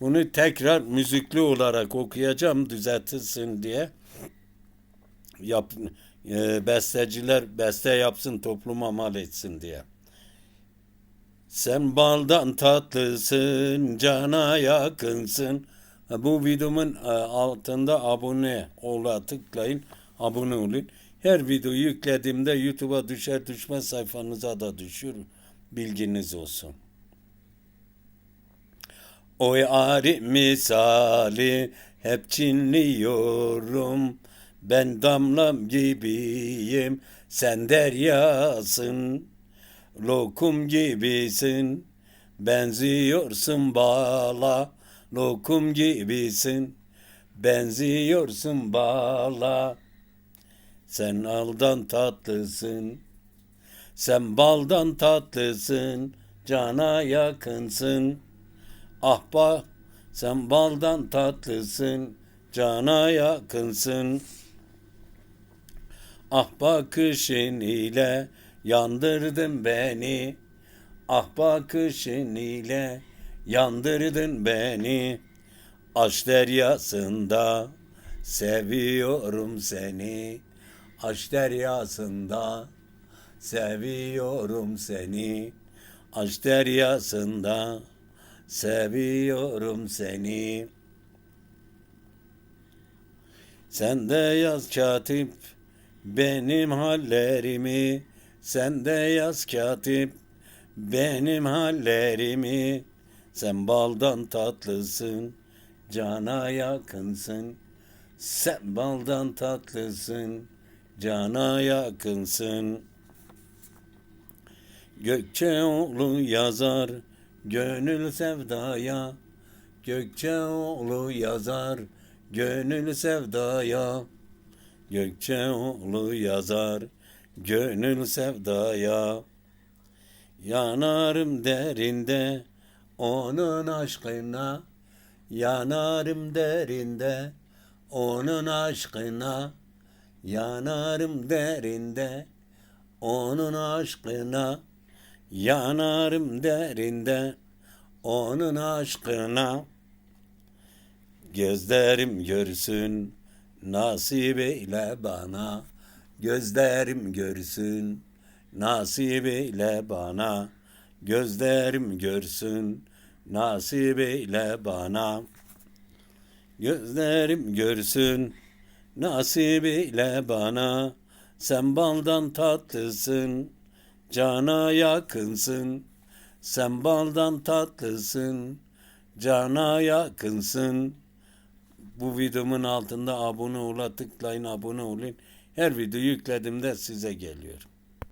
Bunu tekrar müzikli olarak okuyacağım düzeltilsin diye. Yap, e, besteciler beste yapsın topluma mal etsin diye. Sen baldan tatlısın, cana yakınsın. Bu videomun e, altında abone ola tıklayın, abone olun. Her videoyu yüklediğimde YouTube'a düşer düşmez sayfanıza da düşür. Bilginiz olsun. Oy ari misali hep çinliyorum. Ben damlam gibiyim, sen deryasın. Lokum gibisin, benziyorsun bala. Lokum gibisin, benziyorsun bala. Sen aldan tatlısın, sen baldan tatlısın, cana yakınsın. Ah bak, sen baldan tatlısın, cana yakınsın. Ah bakışın ile yandırdın beni. Ah bakışın ile yandırdın beni. Aşk deryasında seviyorum seni. Aşk deryasında seviyorum seni. Aşk deryasında seviyorum seni. Sen de yaz katip benim hallerimi. Sen de yaz katip benim hallerimi. Sen baldan tatlısın, cana yakınsın. Sen baldan tatlısın, cana yakınsın. Gökçeoğlu yazar gönül sevdaya. Gökçeoğlu yazar gönül sevdaya. Gökçeoğlu yazar gönül sevdaya. Yanarım derinde onun aşkına. Yanarım derinde onun aşkına. Yanarım derinde onun aşkına. Yanarım derinde onun aşkına. Gözlerim görsün nasip eyle bana. Gözlerim görsün nasip eyle bana. Gözlerim görsün nasip eyle bana. Gözlerim görsün nasip eyle bana. Sen baldan tatlısın, cana yakınsın. Sen baldan tatlısın, cana yakınsın. Bu videomun altında abone ola tıklayın, abone olun. Her video yüklediğimde size geliyor.